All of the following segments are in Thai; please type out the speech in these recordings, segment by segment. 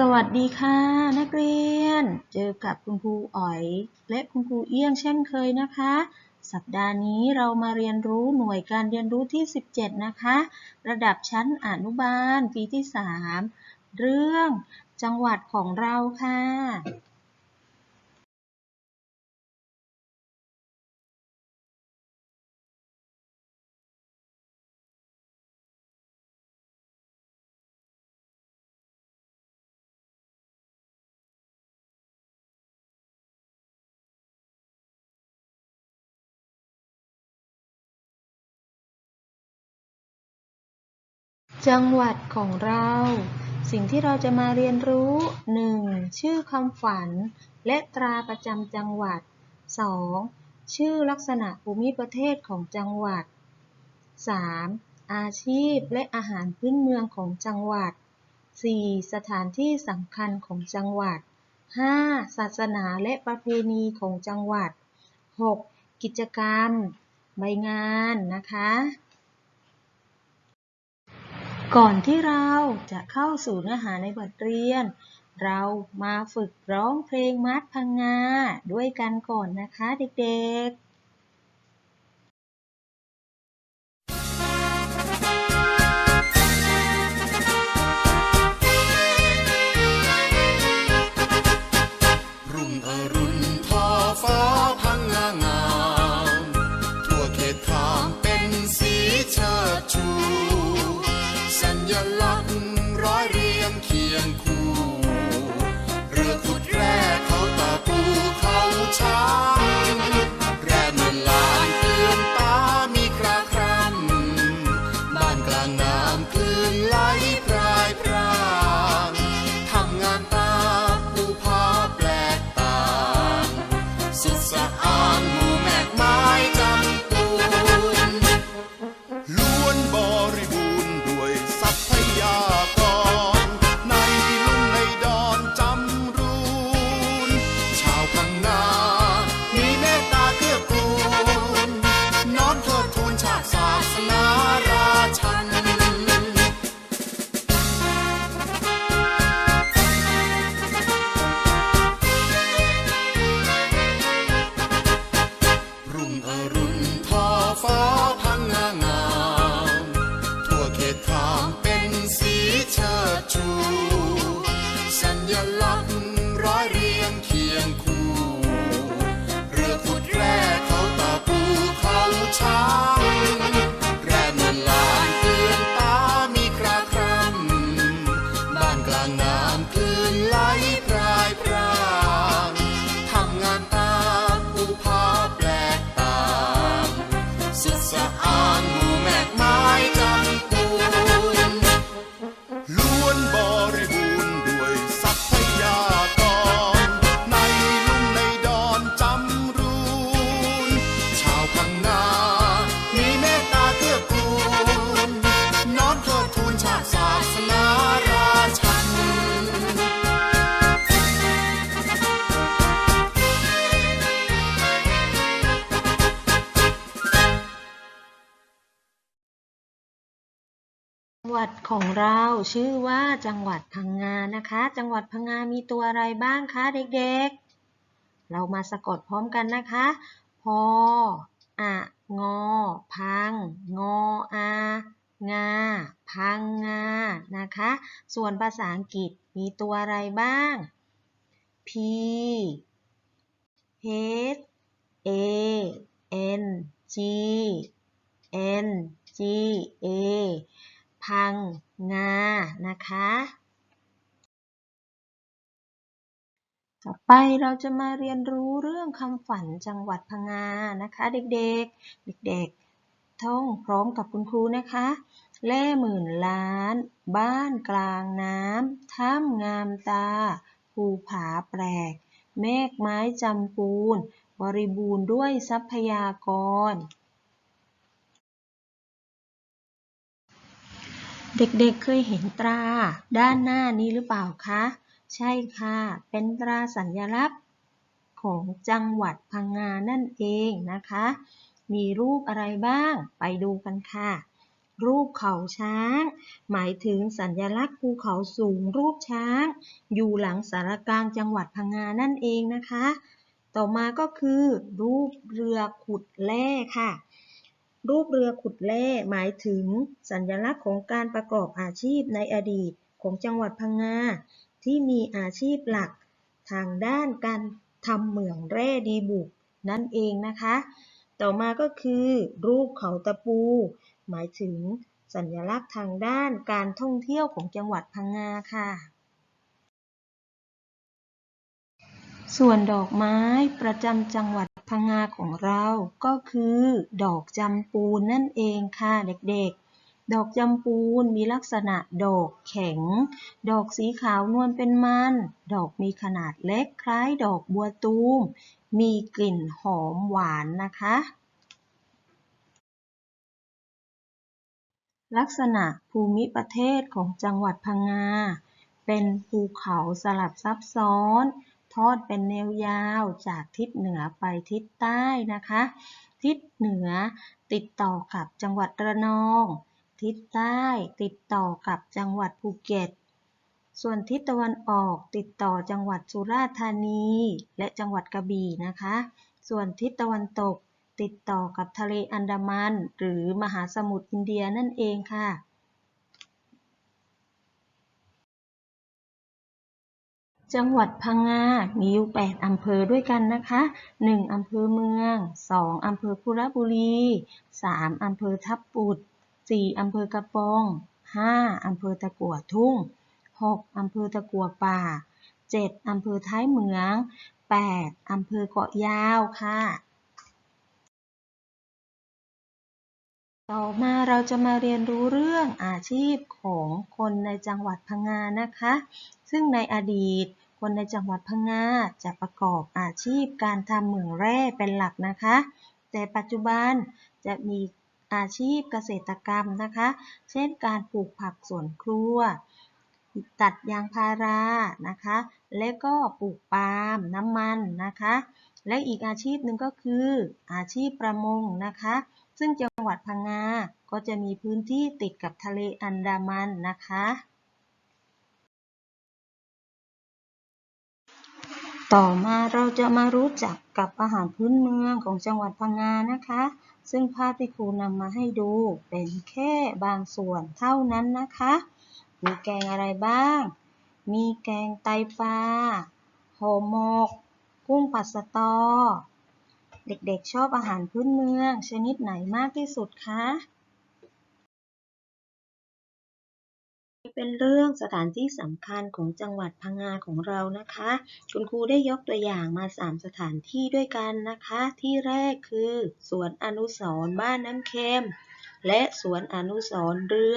สวัสดีค่ะ นักเรียน เจอกับคุณครูอ๋อย และคุณครูเอี้ยงเช่นเคยนะคะ สัปดาห์นี้เรามาเรียนรู้หน่วยการเรียนรู้ที่ 17 นะคะ ระดับชั้นอนุบาลปีที่ 3 เรื่องจังหวัดของเราค่ะ จังหวัดของเรา สิ่งที่เราจะมาเรียนรู้ 1. ชื่อคำฝัน และตราประจำจังหวัด 2. ชื่อลักษณะภูมิประเทศของจังหวัด 3. อาชีพและอาหารพื้นเมืองของจังหวัด 4. สถานที่สำคัญของจังหวัด 5. ศาสนาและประเพณีของจังหวัด 6. กิจกรรม ใบงานนะคะ ก่อนที่เราจะเข้าสู่เนื้อหาในบทเรียน เรามาฝึกร้องเพลงมัดพังงาด้วยกันก่อนนะคะเด็กๆ วัดของเราชื่อว่าจังหวัดพังงานะคะ จังหวัดพังงามีตัวอะไรบ้างคะเด็กๆ เรามาสะกดพร้อมกันนะคะ พอ อะ งอ พัง งออา งา พังงา นะคะ ส่วนภาษาอังกฤษมีตัวอะไรบ้าง P H A N G N G A พังงา นะคะ ต่อไปเราจะมาเรียนรู้เรื่องคำฝันจังหวัดพังงา นะคะ เด็กๆ เด็กๆ ท่องพร้อมกับคุณครูนะคะแล่หมื่นล้าน บ้านกลางน้ำถ้ำงามตา ภูผาแปลก เมฆไม้จำปูน บริบูรณ์ด้วยทรัพยากร เด็กๆเคยเห็นตราด้านหน้านี้หรือเปล่าคะ ใช่ค่ะ เป็นตราสัญลักษณ์ของจังหวัดพังงานั่นเองนะคะ มีรูปอะไรบ้างไปดูกันค่ะ รูปเขาช้าง หมายถึงสัญลักษณ์ภูเขาสูงรูปช้าง อยู่หลังสารกลางจังหวัดพังงานั่นเองนะคะ ต่อมาก็คือ รูปเรือขุดแร่ค่ะ รูปเรือขุดแร่หมายถึง สัญลักษณ์ของการประกอบอาชีพในอดีตของจังหวัดพังงาที่มีอาชีพหลัก ทางด้านการทำเหมืองแร่ดีบุกนั่นเองนะคะ ต่อมาก็คือ รูปเขาตะปู หมายถึง สัญลักษณ์ทางด้านการท่องเที่ยวของจังหวัดพังงาค่ะ ส่วนดอกไม้ประจำจังหวัด พังงาของเราก็คือ ดอกจำปูนนั่นเองค่ะเด็กๆ ดอกจำปูนมีลักษณะดอกแข็ง ดอกสีขาวนวลเป็นมัน ดอกมีขนาดเล็กคล้ายดอกบัวตูม มีกลิ่นหอมหวานนะคะ ลักษณะภูมิประเทศของจังหวัดพังงา เป็นภูเขาสลับซับซ้อน ทอดเป็นแนวยาวจากทิศเหนือไปทิศใต้นะคะ ทิศเหนือติดต่อกับจังหวัดระนอง ทิศใต้ติดต่อกับจังหวัดภูเก็ต ส่วนทิศตะวันออกติดต่อจังหวัดสุราษฎร์ธานี และจังหวัดกระบี่นะคะ ส่วนทิศตะวันตกติดต่อกับทะเลอันดามัน หรือมหาสมุทรอินเดียนั่นเองค่ะ จังหวัดพังงา มีอยู่ 8 อำเภอด้วยกันนะคะ 1 อำเภอเมือง 2 อำเภอคุระบุรี 3 อำเภอทับปุด 4 อำเภอกระปอง 5 อำเภอตะกัวทุ่ง 6 อำเภอตะกัวป่า 7 อำเภอท้ายเหมือง 8 อำเภอเกาะยาวค่ะ ต่อมาเราจะมาเรียนรู้เรื่องอาชีพของคนในจังหวัดพังงานะคะ ซึ่งในอดีต คนในจังหวัดพังงาจะประกอบอาชีพการทำเหมืองแร่เป็นหลักนะคะ แต่ปัจจุบันจะมีอาชีพเกษตรกรรมนะคะ เช่นการปลูกผักสวนครัว ตัดยางพารานะคะ และก็ปลูกปาล์มน้ำมันนะคะ และอีกอาชีพหนึ่งก็คืออาชีพประมงนะคะ ซึ่งจังหวัดพังงา ก็จะมีพื้นที่ติดกับทะเลอันดามันนะคะ ต่อมาเราจะมารู้จักกับอาหารพื้นเมืองของจังหวัดพังงานะคะ ซึ่งภาพที่ครูนำมาให้ดูเป็นแค่บางส่วนเท่านั้นนะคะ มีแกงอะไรบ้าง มีแกงไตปลาห่อหมก กุ้งผัดสะตอ เด็กๆชอบอาหารพื้นเมืองชนิดไหนมากที่สุดคะ เป็นเรื่องสถานที่สำคัญของจังหวัดพังงาของเรานะคะ คุณครูได้ยกตัวอย่างมา 3 สถานที่ด้วยกันนะคะ ที่แรกคือสวนอนุสรณ์บ้านน้ำเค็ม และสวนอนุสรณ์เรือ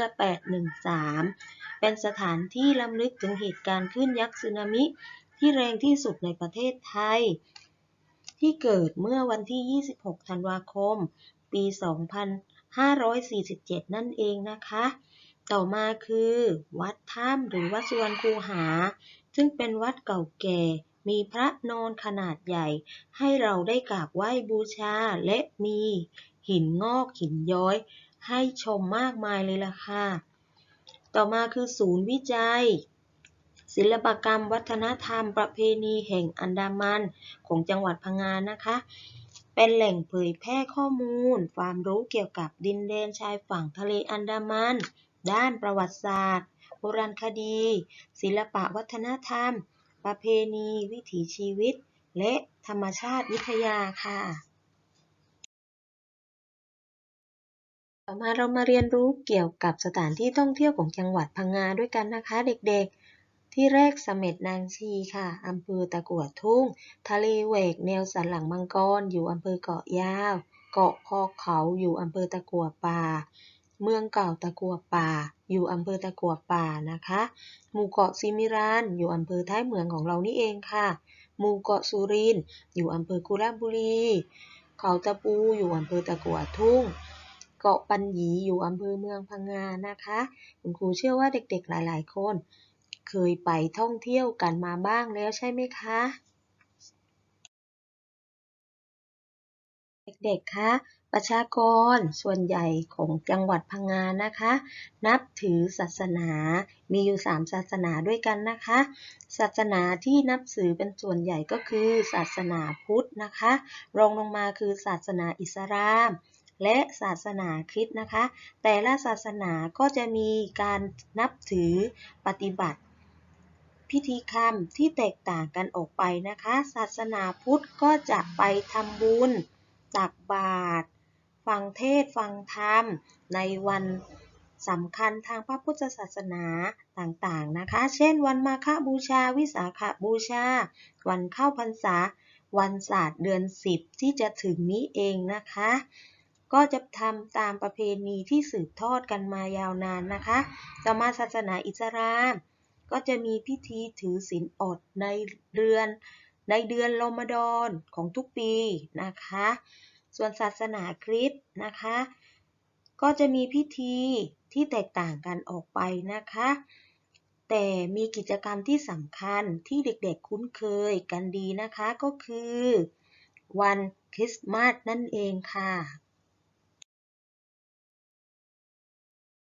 813 เป็นสถานที่ล้ำลึกถึงเหตุการณ์คลื่นยักษ์สึนามิ ที่แรงที่สุดในประเทศไทย ที่เกิดเมื่อวันที่ 26 ธันวาคม ปี 2547 นั่นเองนะคะ ต่อมาคือ วัดถ้ำหรือวัดสุวรรณคูหา ซึ่งเป็นวัดเก่าแก่ มีพระนอนขนาดใหญ่ ให้เราได้กราบไหว้บูชา และมีหินงอกหินย้อย ให้ชมมากมายเลยล่ะค่ะ ต่อมาคือศูนย์วิจัย ศิลปกรรมวัฒนธรรมประเพณีแห่งอันดามันของจังหวัดพังงานะคะ เป็นแหล่งเผยแพร่ข้อมูล ความรู้เกี่ยวกับดินแดนชายฝั่งทะเลอันดามัน ด้านประวัติศาสตร์ โบราณคดี ศิลปะวัฒนธรรม ประเพณี วิถีชีวิต และธรรมชาติวิทยาค่ะ ต่อมาเรามาเรียนรู้เกี่ยวกับสถานที่ท่องเที่ยวของจังหวัดพังงาด้วยกันนะคะเด็กๆ ที่แรกเสม็ดนางชีค่ะอำเภอตะกั่วทุ่ง ทะเลแหวกแนวสันหลังมังกร อยู่อำเภอเกาะยาว เกาะคอเขาอยู่อำเภอตะกั่วป่า เมืองเก่าตะกัวป่า อยู่อำเภอตะกัวป่านะคะ หมู่เกาะซิมิรันอยู่อำเภอท้ายเมืองของเรานี่เองค่ะ หมู่เกาะสุรินทร์อยู่อำเภอกุระบุรี เขาตะปูอยู่อำเภอตะกัวทุ่ง เกาะปันหยีอยู่อำเภอเมืองพังงานะคะ คุณครูเชื่อว่าเด็กๆหลายๆ คน เคยไปท่องเที่ยวกันมาบ้างแล้วใช่ไหมคะเด็กๆ คะ ประชากรส่วนใหญ่ของจังหวัดพังงานนะคะ นับถือศาสนา มีอยู่ 3 ศาสนาด้วยกันนะคะ ศาสนาที่นับถือเป็นส่วนใหญ่ก็คือศาสนาพุทธนะคะ รองลงมาคือศาสนาอิสลาม และศาสนาคริสต์นะคะ แต่ละศาสนาก็จะมีการนับถือปฏิบัติพิธีกรรมที่แตกต่างกันออกไปนะคะ ศาสนาพุทธก็จะไปทำบุญ ตักบาตร ฟังเทศฟังธรรม ในวันสำคัญทางพระพุทธศาสนาต่างๆนะคะ เช่น วันมาฆบูชา วิสาขบูชา วันเข้าพรรษา วันศาสตร์เดือน 10 ที่จะถึงนี้เองนะคะ ก็จะทำตามประเพณีที่สืบทอดกันมายาวนานนะคะ ต่อมาศาสนาอิสลาม ก็จะมีพิธีถือศีลอดในเดือนในเดือนรอมฎอนของทุกปีนะคะ ส่วนศาสนาคริสต์นะคะ ก็จะมีพิธีที่แตกต่างกันออกไปนะคะ แต่มีกิจกรรมที่สำคัญที่เด็กๆคุ้นเคยกันดีนะคะก็คือ วันคริสต์มาสนั่นเองค่ะ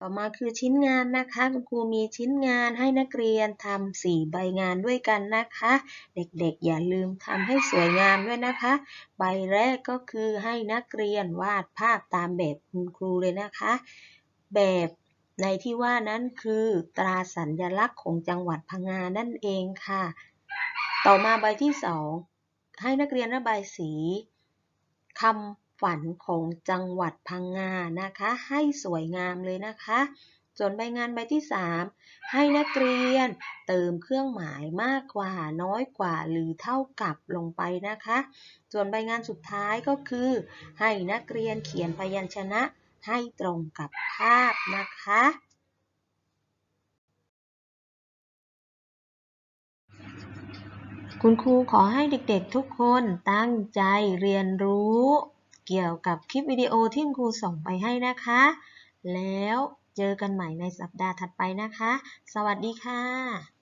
ต่อมาคือชิ้นงานนะคะ คุณครูมีชิ้นงานให้นักเรียนทำสี่ใบงานด้วยกันนะคะ เด็กๆ อย่าลืมทำให้สวยงามด้วยนะคะ ใบแรกก็คือให้นักเรียนวาดภาพตามแบบคุณครูเลยนะคะ แบบในที่ว่านั้นคือตราสัญลักษณ์ของจังหวัดพังงานั่นเองค่ะ ต่อมาใบที่สองให้นักเรียนระบายสีคำ ฝันของจังหวัดพังงานะคะ ให้สวยงามเลยนะคะ ส่วนใบงานใบที่ 3 ให้นักเรียนเติมเครื่องหมายมากกว่าน้อยกว่าหรือเท่ากับลงไปนะคะ ส่วนใบงานสุดท้ายก็คือ ให้นักเรียนเขียนพยัญชนะให้ตรงกับภาพนะคะคุณครูขอให้เด็กๆทุกคนตั้งใจเรียนรู้ เกี่ยวกับคลิปวิดีโอที่ครูส่งไปให้นะคะ แล้วเจอกันใหม่ในสัปดาห์ถัดไปนะคะ สวัสดีค่ะ